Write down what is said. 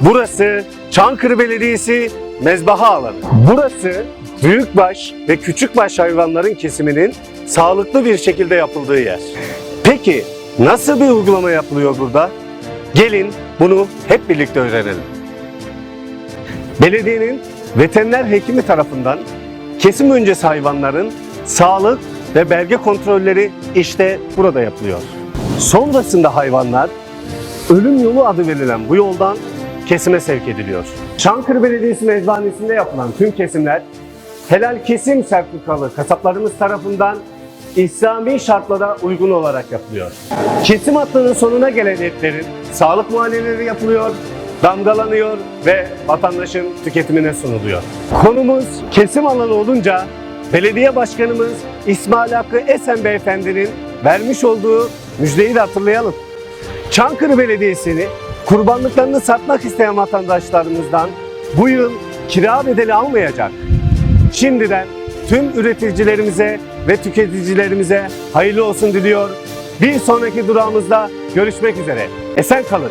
Burası Çankırı Belediyesi mezbaha alanı. Burası büyükbaş ve küçükbaş hayvanların kesiminin sağlıklı bir şekilde yapıldığı yer. Peki nasıl bir uygulama yapılıyor burada? Gelin bunu hep birlikte öğrenelim. Belediyenin veteriner hekimi tarafından kesim öncesi hayvanların sağlık ve belge kontrolleri işte burada yapılıyor. Sonrasında hayvanlar ölüm yolu adı verilen bu yoldan kesime sevk ediliyor. Çankırı Belediyesi mezbahanesinde yapılan tüm kesimler helal kesim sertifikalı kasaplarımız tarafından İslami şartlara uygun olarak yapılıyor. Kesim hattının sonuna gelen etlerin sağlık muayeneleri yapılıyor, damgalanıyor ve vatandaşın tüketimine sunuluyor. Konumuz kesim alanı olunca belediye başkanımız İsmail Hakkı Esen Beyefendi'nin vermiş olduğu müjdeyi de hatırlayalım. Çankırı Belediyesi'ni kurbanlıklarını satmak isteyen vatandaşlarımızdan bu yıl kira bedeli almayacak. Şimdiden tüm üreticilerimize ve tüketicilerimize hayırlı olsun diliyor. Bir sonraki durağımızda görüşmek üzere. Esen kalın.